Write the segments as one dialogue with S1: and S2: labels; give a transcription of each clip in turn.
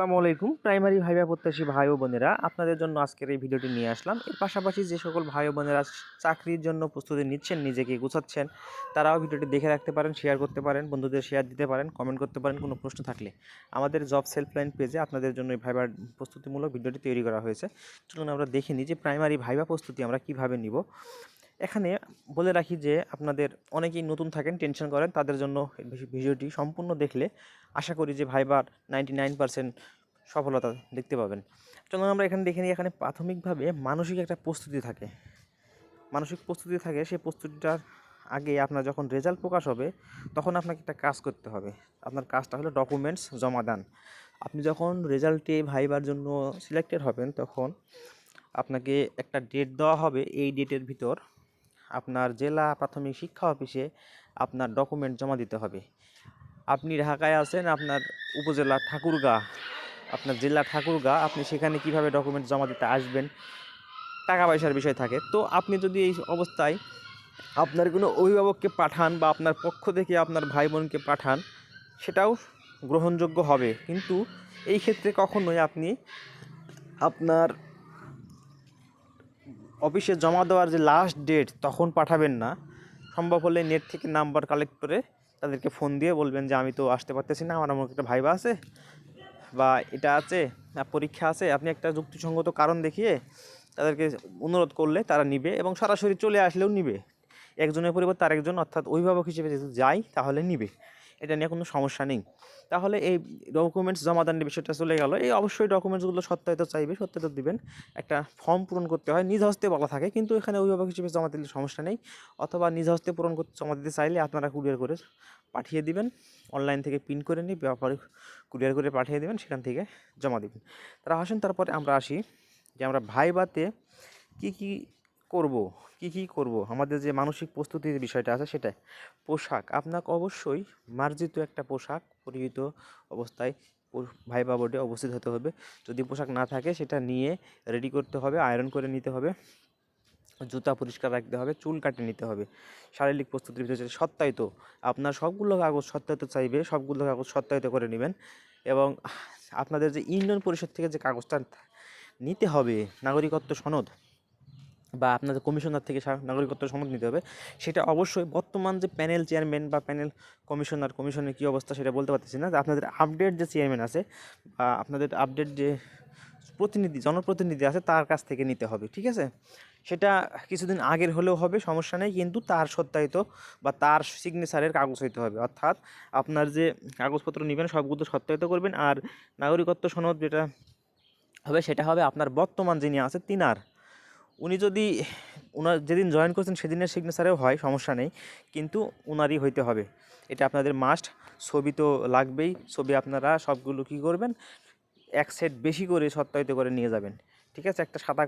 S1: আসসালামু আলাইকুম। Primary viva প্রত্যাশী ভাই ও বোনেরা, আপনাদের জন্য আজকের এই ভিডিওটি নিয়ে আসলাম। এর পাশাপাশি যে সকল ভাই ও বোনেরা চাকরির জন্য প্রস্তুতি নিচ্ছেন, নিজেকে গুছাচ্ছেন, তারাও ভিডিওটি দেখে রাখতে পারেন শেয়ার করতে পারেন, বন্ধুদের শেয়ার দিতে পারেন কমেন্ট করতে পারেন, কোনো প্রশ্ন থাকলে। আমাদের জব সেলফলাইন পেজে আপনাদের জন্য এই ভাইবার প্রস্তুতিমূলক ভিডিওটি তৈরি করা হয়েছে। চলুন আমরা দেখে নিই যে প্রাইমারি ভাইবা প্রস্তুতি আমরা কীভাবে নিব। এখানে বলে রাখি যে আপনাদের অনেকেই নতুন থাকেন, টেনশন করেন, তাদের জন্য ভিডিওটি সম্পূর্ণ দেখলে আশা করি যে ভাইবার নাইনটি নাইন পার্সেন্ট সফলতা দেখতে পাবেন। চলুন আমরা এখানে দেখে নিই, এখানে প্রাথমিকভাবে মানসিক একটা প্রস্তুতি থাকে। মানসিক প্রস্তুতি থাকে, সেই প্রস্তুতিটার আগে আপনার যখন রেজাল্ট প্রকাশ হবে, তখন আপনাকে একটা কাজ করতে হবে। আপনার কাজটা হলো ডকুমেন্টস জমা দান। আপনি যখন রেজাল্টে ভাইবার জন্য সিলেক্টেড হবেন, তখন আপনাকে একটা ডেট দেওয়া হবে, এই ডেটের ভিতর আপনার জেলা প্রাথমিক শিক্ষা অফিসে আপনার ডকুমেন্ট জমা দিতে হবে। আপনি ঢাকায় আছেন, আপনার উপজেলা ঠাকুরগাঁ, আপনার জেলা ঠাকুরগাঁ, আপনি সেখানে কীভাবে ডকুমেন্ট জমা দিতে আসবেন, টাকা পয়সার বিষয় থাকে। তো আপনি যদি এই অবস্থায় আপনার কোনো অভিভাবককে পাঠান বা আপনার পক্ষ থেকে আপনার ভাই বোনকে পাঠান, সেটাও গ্রহণযোগ্য হবে। কিন্তু এই ক্ষেত্রে কখনোই আপনি আপনার অফিসে জমা দেওয়ার যে লাস্ট ডেট তখন পাঠাবেন না। সম্ভব হলে নেট থেকে নাম্বার কালেক্ট করে তাদেরকে ফোন দিয়ে বলবেন যে, আমি তো আসতে পারতেছি না, আমার আমার একটা ভাইবা আছে বা এটা আছে পরীক্ষা আছে, আপনি একটা যুক্তিসঙ্গত কারণ দেখিয়ে তাদেরকে অনুরোধ করলে তারা নিবে এবং সরাসরি চলে আসলেও নিবে। একজনের পরিবর্তে আরেকজন অর্থাৎ অভিভাবক হিসেবে যদি যাই তাহলে নিবে। এটা নিয়ে কোনো সমস্যা নেই। তাহলে এই ডকুমেন্টস জমা জমাদানের বিষয়টা চলে গেল। এই অবশ্যই ডকুমেন্টসগুলো সত্যায়িত চাইবে, সত্যায়িত দিবেন। একটা ফর্ম পূরণ করতে হয়। নিজ হস্তে বলা থাকে, কিন্তু এখানে অভিভাবক হিসেবে জমা দিলে সমস্যা নেই। অথবা নিজ হস্তে পূরণ করতে, জমা দিতে চাইলে আপনারা কুরিয়ার করে পাঠিয়ে দিবেন। অনলাইন থেকে প্রিন্ট করে নিই ব্যাপারে কুরিয়ার করে পাঠিয়ে দেবেন। সেখান থেকে জমা দিবেন। তারা আসেন, তারপরে আমরা আসি যে আমরা ভাইবাতে কী কী করব? কি কি করব? আমাদের যে মানসিক প্রস্তুতির বিষয়টা আছে সেটাই। পোশাক, আপনাকে অবশ্যই মার্জিত একটা পোশাক পরিহিত অবস্থায় ভাইবা বোর্ডে অবস্থিত হতে হবে। যদি পোশাক না থাকে সেটা নিয়ে রেডি করতে হবে আয়রন করে নিতে হবে, জুতা পরিষ্কার রাখতে হবে, চুল কাটে নিতে হবে। শারীরিক প্রস্তুতির ভিতরে সত্যায়িত, আপনার সবগুলো কাগজ সত্যায়িত চাইবে, সবগুলো কাগজ সত্যায়িত করে নেবেন এবং আপনাদের যে ইউনিয়ন পরিষদ থেকে যে কাগজটা নিতে হবে, নাগরিকত্ব সনদ বা আপনাদের কমিশনার থেকে নাগরিকত্ব সনদ নিতে হবে, সেটা অবশ্যই বর্তমান যে প্যানেল চেয়ারম্যান বা প্যানেল কমিশনার, কমিশনের কী অবস্থা সেটা বলতে পারতেছি না। আপনাদের আপডেট যে চেয়ারম্যান আছে বা আপনাদের আপডেট যে প্রতিনিধি, জনপ্রতিনিধি আছে তার কাছ থেকে নিতে হবে, ঠিক আছে? সেটা কিছুদিন আগের হলেও হবে, সমস্যা নেই, কিন্তু তার সত্যায়িত বা তার সিগনেচারের কাগজ হইতে হবে। অর্থাৎ আপনার যে কাগজপত্র নেবেন, সবগুলো সত্যায়িত করবেন, আর নাগরিকত্ব সনদ যেটা হবে, সেটা হবে আপনার বর্তমান যিনি আছে তিনার। উনি যদি ওনার যেদিন জয়েন করছেন সেদিনের সিগনেচারেও হয়, সমস্যা নেই, কিন্তু ওনারই হইতে হবে। এটা আপনাদের মাস্ট ছবি তো লাগবেই, ছবি আপনারা সবগুলো কী করবেন, এক সেট বেশি করে সত্যায়িত করে নিয়ে যাবেন, ঠিক আছে? একটা সাদা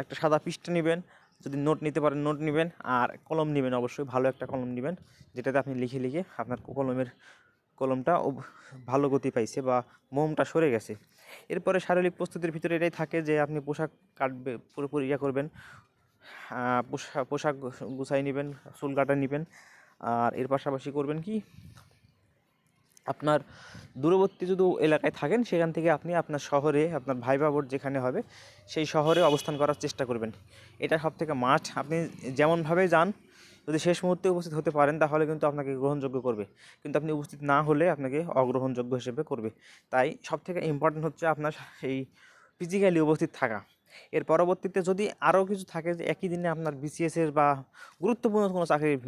S1: একটা সাদা পৃষ্ঠা নেবেন, যদি নোট নিতে পারেন নোট নেবেন, আর কলম নেবেন অবশ্যই, ভালো একটা কলম নেবেন, যেটাতে আপনি লিখে লিখে আপনার কলমের, কলমটা ভালো গতি পাইছে বা মোমটা সরে গেছে। এরপরে শারীরিক প্রস্তুতির ভিতরে এটাই থাকে যে আপনি পোশাক কাটবে, পুরোপুরি ইয়া করবেন পোশাক পোশাক গুছাই নেবেন, চুল কাটা নেবেন, আর এর পাশাপাশি করবেন কি, আপনার দূরবর্তী যদি এলাকায় থাকেন, সেখান থেকে আপনি আপনার শহরে, আপনার ভাই বাবর যেখানে হবে, সেই শহরে অবস্থান করার চেষ্টা করবেন। এটা সব থেকে মাস্ট। আপনি যেমনভাবে যান যদি শেষ মুহূর্তে উপস্থিত হতে পারেন, তাহলে কিন্তু আপনাকে গ্রহণযোগ্য করবে। কিন্তু আপনি উপস্থিত না হলে আপনাকে অগ্রহণযোগ্য হিসেবে করবে। তাই সব থেকে ইম্পর্টেন্ট হচ্ছে আপনার সেই ফিজিক্যালি উপস্থিত থাকা। এর পরবর্তীতে যদি আরও কিছু থাকে যে একই দিনে আপনার বিসিএসের বা গুরুত্বপূর্ণ কোনো চাকরির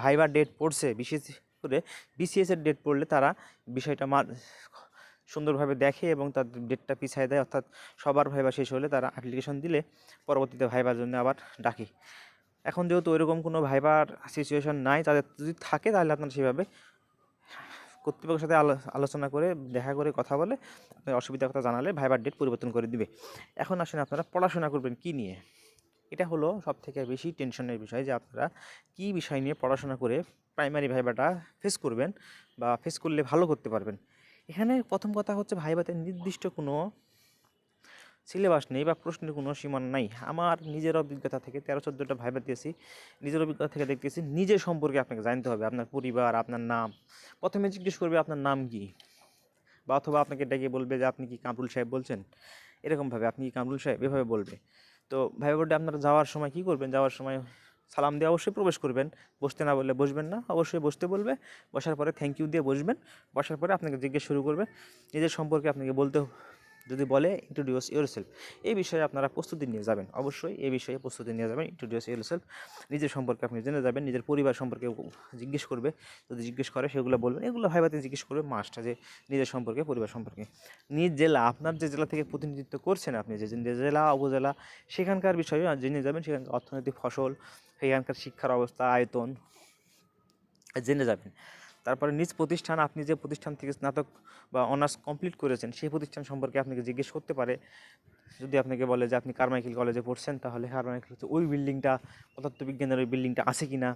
S1: ভাইবার ডেট পড়ছে, বিশেষ করে বিসিএসের ডেট পড়লে তারা বিষয়টা সুন্দরভাবে দেখে এবং তার ডেটটা পিছায় দেয়। অর্থাৎ সবার ভাইবা শেষ হলে তারা অ্যাপ্লিকেশন দিলে পরবর্তীতে ভাইবার জন্য আবার ডাকে। এখন যেহেতু ওইরকম কোনো ভাইবার সিচুয়েশন নাই, তাদের যদি থাকে তাহলে আপনারা সেভাবে কর্তৃপক্ষের সাথে আলোচনা করে, দেখা করে কথা বলে আপনার অসুবিধার কথা জানালে ভাইবার ডেট পরিবর্তন করে দিবে। এখন আসেন আপনারা পড়াশোনা করবেন কী নিয়ে? এটা হলো সব থেকে বেশি টেনশনের বিষয় যে আপনারা কী বিষয় নিয়ে পড়াশোনা করে প্রাইমারি ভাইবাটা ফেস করবেন বা ফেস করলে ভালো করতে পারবেন। এখানে প্রথম কথা হচ্ছে ভাইবাতে নির্দিষ্ট কোনো সিলেবাস নেই বা প্রশ্নের কোনো সীমানা নাই। আমার নিজের অভিজ্ঞতা থেকে তেরো, চোদ্দোটা ভাইবা দিয়েছি। নিজের অভিজ্ঞতা থেকে দেখতেছি নিজের সম্পর্কে আপনাকে জানতে হবে। আপনার পরিবার, আপনার নাম। প্রথমে জিজ্ঞেস করবে আপনার নাম কি? বা অথবা আপনাকে ডেকে বলবে যে, আপনি কি কামরুল সাহেব বলছেন? এরকমভাবে আপনি কি কামরুল সাহেব? এভাবে বলবে। তো ভাইবা বোর্ডে আপনারা যাওয়ার সময় কী করবেন? যাওয়ার সময় সালাম দিয়ে অবশ্যই প্রবেশ করবেন। বসতে না বললে বসবেন না। অবশ্যই বসতে বলবে। বসার পরে থ্যাংক ইউ দিয়ে বসবেন। বসার পরে আপনাকে জিজ্ঞেস শুরু করবে। নিজের সম্পর্কে আপনাকে বলতে যদি বলে ইন্ট্রোডিউস ইউর সেলফ এই বিষয়ে আপনারা প্রস্তুতি নিয়ে যাবেন। অবশ্যই এই বিষয়ে প্রস্তুতি নিয়ে যাবেন ইন্ট্রোডিউস ইউর সেলফ নিজের সম্পর্কে আপনি জেনে যাবেন, নিজের পরিবার সম্পর্কে জিজ্ঞেস করবে, যদি জিজ্ঞেস করে, সেগুলো বলবেন। এগুলো ভাইবাতে জিজ্ঞেস করবে মাসটা যে নিজের সম্পর্কে, পরিবার সম্পর্কে। নিজ জেলা, আপনার যে জেলা থেকে প্রতিনিধিত্ব করছেন আপনি, যে জেলা, উপজেলা, সেখানকার বিষয়ে জেনে যাবেন, সেখানকার অর্থনৈতিক ফসল, সেখানকার শিক্ষার অবস্থা, আয়তন, জেনে যাবেন। তারপরে নিজ প্রতিষ্ঠান, আপনি যে প্রতিষ্ঠান থেকে স্নাতক বা অনার্স কমপ্লিট করেছেন, সেই প্রতিষ্ঠান সম্পর্কে আপনাকে জিজ্ঞেস করতে পারে। যদি আপনাকে বলে যে, আপনি কারমাইকেল কলেজে পড়ছেন, তাহলে কারমাইকেল হচ্ছে ওই বিল্ডিংটা পদার্থবিজ্ঞানের ওই বিল্ডিংটা আছে কি না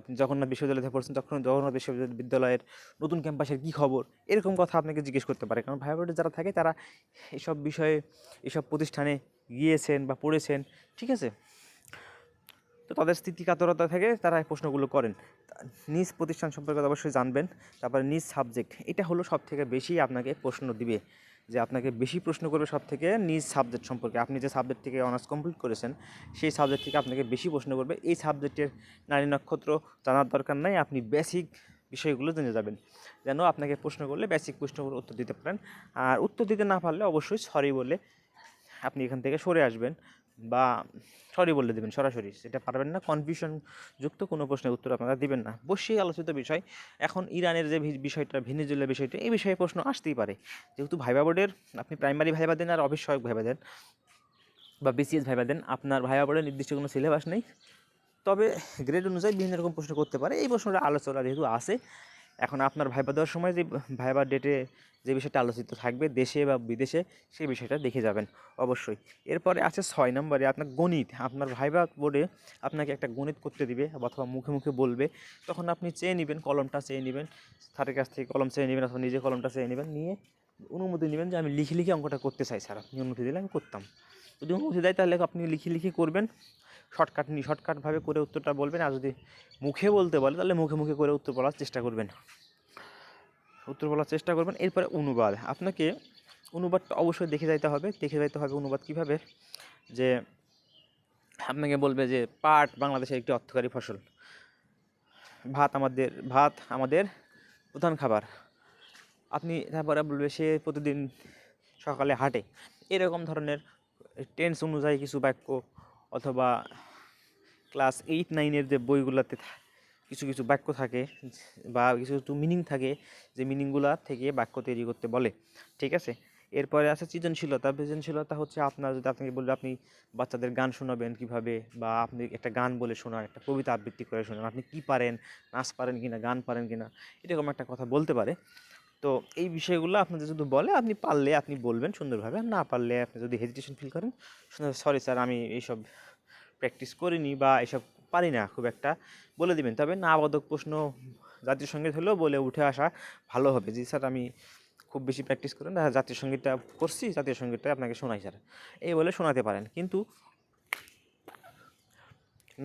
S1: আপনি জগন্নাথ বিশ্ববিদ্যালয়ে পড়ছেন, তখন জগন্নাথ বিশ্ববিদ্যালয়ের নতুন ক্যাম্পাসের কী খবর? এরকম কথা আপনাকে জিজ্ঞেস করতে পারে। কারণ ভাইবোর্ডে যারা থাকে, তারা এসব বিষয়ে, এসব প্রতিষ্ঠানে গিয়েছেন বা পড়েছেন, ঠিক আছে? তো তাদের স্থিতিকাতরতা থেকে তারা এই প্রশ্নগুলো করেন। নিজ প্রতিষ্ঠান সম্পর্কে অবশ্যই জানবেন। তারপরে নিজ সাবজেক্ট এটা হলো সব থেকে বেশি আপনাকে প্রশ্ন দিবে। যে আপনাকে বেশি প্রশ্ন করবে সব থেকে নিজ সাবজেক্ট সম্পর্কে। আপনি যে সাবজেক্ট থেকে অনার্স কমপ্লিট করেছেন, সেই সাবজেক্ট থেকে আপনাকে বেশি প্রশ্ন করবে। এই সাবজেক্টের নারী নক্ষত্র জানার দরকার নাই, আপনি বেসিক বিষয়গুলো জেনে যাবেন। যেন আপনাকে প্রশ্ন করলে বেসিক প্রশ্নগুলো উত্তর দিতে পারেন। আর উত্তর দিতে না পারলে অবশ্যই সরি বলে আপনি এখান থেকে সরে আসবেন। বা সরি বলে দেবেন, সরাসরি। সেটা পারবেন না কনফিউশন যুক্ত কোনো প্রশ্নের উত্তর আপনারা দিবেন না। বসেই আলোচিত বিষয়। এখন ইরানের যে বিষয়টা, ভেনেজুয়েলার বিষয়টা, এই বিষয়ে প্রশ্ন আসতেই পারে। যেহেতু ভাইবা বোর্ডের, আপনি প্রাইমারি ভাইবা দেন আর সহায়ক ভাইবা দেন বা বিসিএস ভাইবা দেন, আপনার ভাইবা বোর্ডের নির্দিষ্ট কোনো সিলেবাস নেই। তবে গ্রেড অনুযায়ী বিভিন্ন রকম প্রশ্ন করতে পারে। এই প্রশ্নটা আলোচনা যেহেতু আছে এখন আপনার ভাইবা দেওয়ার সময় যে ভাইবার ডেটে যে বিষয়টা আলোচিত থাকবে দেশে বা বিদেশে, সেই বিষয়টা দেখে যাবেন, অবশ্যই। এরপরে আছে ছয় নম্বরে আপনার গণিত। আপনার ভাইবা বোর্ডে আপনাকে একটা গণিত করতে দিবে অথবা মুখে মুখে বলবে। তখন আপনি চেয়ে নেবেন, কলমটা চেয়ে নেবেন, স্যারের কাছ থেকে কলম চেয়ে নেবেন অথবা নিজে কলমটা চেয়ে নেবেন, নিয়ে অনুমতি নেবেন যে আমি লিখে লিখে অঙ্কটা করতে চাই, স্যার। আপনি অনুমতি দিলে আমি করতাম। যদি অনুমতি দেয় তাহলে আপনি লিখে লিখে করবেন। শর্টকাট নি শর্টকাটভাবে করে উত্তরটা বলবেন আর যদি মুখে বলতে বলে, তাহলে মুখে মুখে করে উত্তর বলার চেষ্টা করবেন। উত্তর বলার চেষ্টা করবেন। এরপরে অনুবাদ। আপনাকে অনুবাদটা অবশ্যই দেখে যাইতে হবে। দেখে যাইতে হবে অনুবাদ কীভাবে? যে আপনাকে বলবে যে পাট বাংলাদেশের একটি অর্থকারী ফসল। ভাত আমাদের ভাত আমাদের প্রধান খাবার। আপনি তারপরে বলবে সে প্রতিদিন সকালে হাঁটে। এরকম ধরনের টেন্স অনুযায়ী কিছু বাক্য অথবা ক্লাস এইট, নাইনের যে বইগুলোতে কিছু কিছু বাক্য থাকে বা কিছু কিছু মিনিং থাকে, যে মিনিংগুলা থেকে বাক্য তৈরি করতে বলে। ঠিক আছে? এরপরে আছে সৃজনশীলতা। সৃজনশীলতা হচ্ছে আপনার যদি আপনাকে বলবে আপনি বাচ্চাদের গান শোনাবেন কীভাবে, বা আপনি একটা গান বলে শোনান একটা কবিতা আবৃত্তি করে শোনান। আপনি কি পারেন, নাচ পারেন কিনা, গান পারেন কিনা, এরকম একটা কথা বলতে পারে। তো এই বিষয়গুলো আপনাদের যদি বলে, আপনি পারলে আপনি বলবেন সুন্দরভাবে, আর না পারলে আপনি যদি হেজিটেশন ফিল করেন সুন্দর সরি স্যার আমি এইসব প্র্যাকটিস করিনি বা এসব পারি না, খুব একটা বলে দিবেন। তবে না বাদক প্রশ্ন জাতীয় সংগীত হলেও বলে উঠে আসা ভালো হবে। জি স্যার আমি খুব বেশি প্র্যাকটিস করেন জাতীয় সঙ্গীতটা করছি, জাতীয় সঙ্গীতটা আপনাকে শোনাই স্যার এই বলে শোনাতে পারেন। কিন্তু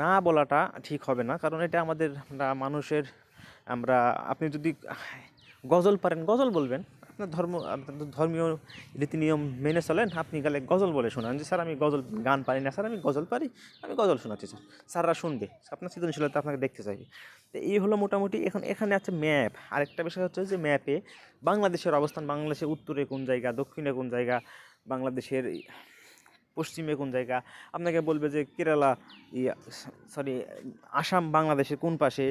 S1: না বলাটা ঠিক হবে না, কারণ এটা আমাদের মানুষের, আমরা, আপনি যদি গজল পারেন, গজল বলবেন। আপনার ধর্ম আপনার ধর্মীয় রীতি নিয়ম মেনে চলেন, আপনি গেলে গজল বলে শোনান যে, স্যার, আমি গজল, গান পারি না, স্যার, আমি গজল পারি, আমি গজল শোনাচ্ছি, স্যার। স্যাররা শুনবে, আপনার সৃজনশীলতা আপনাকে দেখতে চাইবে। তো এই হলো মোটামুটি, এখন এখানে আছে ম্যাপ। আরেকটা বিষয় হচ্ছে যে, ম্যাপে বাংলাদেশের অবস্থান বাংলাদেশের উত্তরে কোন জায়গা, দক্ষিণে কোন জায়গা, বাংলাদেশের পশ্চিমে কোন জায়গা, আপনাকে বলবে যে, কেরালা, ইয়া, সরি, আসাম, বাংলাদেশের কোন পাশে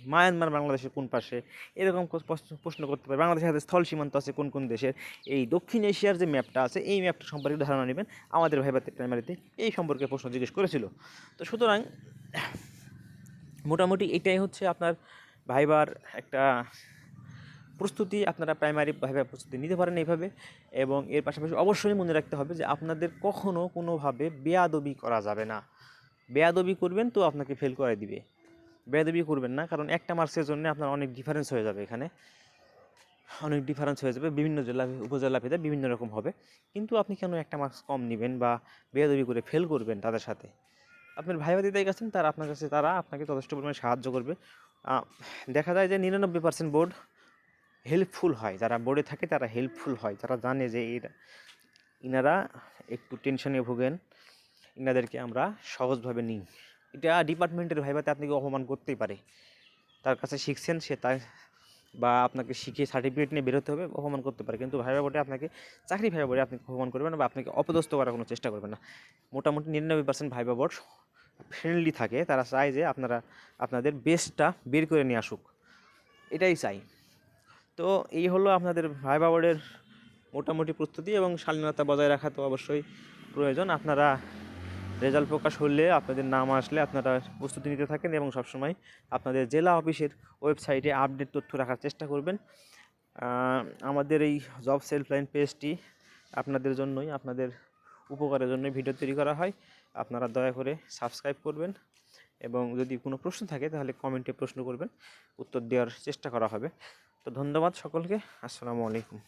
S1: মায়ানমার বাংলাদেশের কোন পাশে? এরকম প্রশ্ন- করতে পারে। বাংলাদেশের সাথে স্থল সীমান্ত আছে কোন কোন দেশের? এই দক্ষিণ এশিয়ার যে ম্যাপটা আছে, এই ম্যাপটা সম্পর্কে ধারণা নেবেন। আমাদের ভাইবাতে প্রাইমারিতে এই সম্পর্কে প্রশ্ন জিজ্ঞেস করেছিল। তো সুতরাং, মোটামুটি এটাই হচ্ছে আপনার ভাইবার একটা প্রস্তুতি। আপনারা প্রাইমারি ভাবে প্রস্তুতি নিতে পারেন এইভাবে। এবং এর পাশাপাশি অবশ্যই মনে রাখতে হবে যে আপনাদের কখনো কোনোভাবে বেয়াদবি করা যাবে না। বেয়াদবি করবেন তো আপনাকে ফেল করে দিবে। বেয়াদবি করবেন না, কারণ একটা মার্কসের জন্য আপনার অনেক ডিফারেন্স হয়ে যাবে এখানে। অনেক ডিফারেন্স হয়ে যাবে, বিভিন্ন জেলা, উপজেলা ভেদে বিভিন্ন রকম হবে। কিন্তু আপনি কেন একটা মার্কস কম নেবেন বা বেয়াদবি করে ফেল করবেন তাদের সাথে? আপনার ভাই দিদাই গেছেন তারা আপনার কাছে, তারা আপনাকে যথেষ্ট পরিমাণে সাহায্য করবে। দেখা যায় যে নিরানব্বই পার্সেন্ট বোর্ড হেল্পফুল হয়। যারা বোর্ডে থাকে, তারা হেল্পফুল হয়। তারা জানে যে এরা, ইনারা একটু টেনশনে ভোগেন, ইনাদেরকে আমরা সহজভাবে নিই। এটা ডিপার্টমেন্টের ভাইবাতে আপনাকে অপমান করতেই পারে? তার কাছে শিখছেন সে তার, বা আপনাকে শিখে সার্টিফিকেট নিয়ে বেরোতে হবে, অপমান করতে পারে। কিন্তু ভাইবা বোর্ডে আপনাকে, চাকরি ভাইবা বোর্ডে আপনি অপমান করবেন না বা আপনাকে অপদস্থ করার কোনো চেষ্টা করবেন না। মোটামুটি নিরানব্বই পার্সেন্ট ভাইবা বোর্ড ফ্রেন্ডলি থাকে। তারা চায় যে আপনারা, আপনাদের বেস্টটা বের করে নিয়ে আসুক। এটাই চাই। তো এই হলো আপনাদের ভাইবা বোর্ডের মোটামুটি প্রস্তুতি এবং শালীনতা বজায় রাখা তো অবশ্যই প্রয়োজন। আপনারা রেজাল্ট প্রকাশ হলে আপনাদের নাম আসলে আপনারা প্রস্তুতি নিতে থাকেন এবং সবসময় আপনাদের জেলা অফিসের ওয়েবসাইটে আপডেট তথ্য রাখার চেষ্টা করবেন। আমাদের এই জব সেলফলাইন পেজটি আপনাদের জন্যই, আপনাদের উপকারের জন্যই ভিডিও তৈরি করা হয়। আপনারা দয়া করে সাবস্ক্রাইব করবেন এবং যদি কোনো প্রশ্ন থাকে তাহলে কমেন্টে প্রশ্ন করবেন, উত্তর দেওয়ার চেষ্টা করা হবে। তো ধন্যবাদ সকলকে, আসসালামু আলাইকুম।